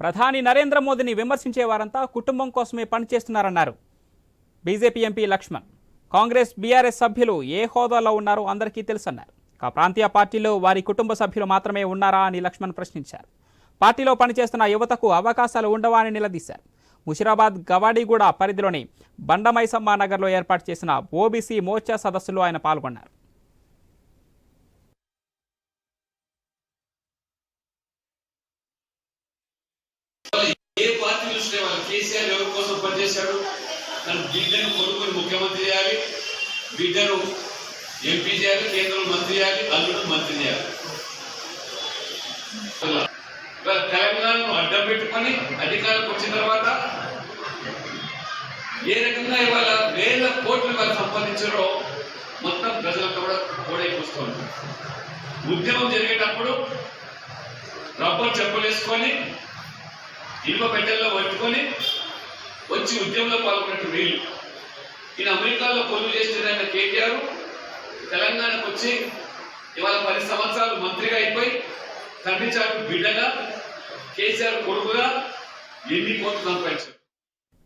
ప్రధాని నరేంద్ర మోదీని విమర్శించే వారంతా కుటుంబం కోసమే పనిచేస్తున్నారన్నారు. BJP MP Laxman Congress BRS సభ్యులు ఏ హోదాలో ఉన్నారో అందరికీ తెలుసన్నారు. ఆ ప్రాంతీయ పార్టీలో వారి కుటుంబ సభ్యులు మాత్రమే ఉన్నారా అని లక్ష్మణ్ ప్రశ్నించారు. పార్టీలో పనిచేస్తున్న యువతకు అవకాశాలు ఉండవా అని నిలదీశారు. ముషిరాబాద్ గవాడిగూడ పరిధిలోని బండమైసమ్మ నగర్లో ఏర్పాటు చేసిన ఓబీసీ మోర్చా సదస్సులో ఆయన పాల్గొన్నారు. ఏ పార్టీ చూసినా వాళ్ళు కేసీఆర్ ఎవరి కోసం పనిచేశాడు తన బిడ్డను కొనుగోలు ముఖ్యమంత్రి చేయాలి బిడ్డను ఎంపీ చేయాలి కేంద్రం మంత్రి చేయాలి అల్లుడు మంత్రి చేయాలి. తెలంగాణను అడ్డం పెట్టుకొని అధికారంకి వచ్చిన తర్వాత ఏ రకంగా ఇవాళ వేల కోట్లు వాళ్ళు సంపాదించారో మొత్తం ప్రజలకు కూడా కూడైపోతుంది ఉద్యమం జరిగేటప్పుడు రబ్బర్ చెప్పులేసుకొని ఇనుప పెట్టెల్లో పట్టుకొని వచ్చి ఉద్యమంలో పాల్గొన్నట్టు వీళ్ళు. ఈయన అమెరికాలో కొలువు చేస్తున్న కేటీఆర్ తెలంగాణకు వచ్చి ఇవాళ పది సంవత్సరాలు మంత్రిగా అయిపోయి తండ్రి చాటు బిడ్డగా కేసీఆర్ కొడుకుగా ఎన్ని కోట్లు సంపాదించారు?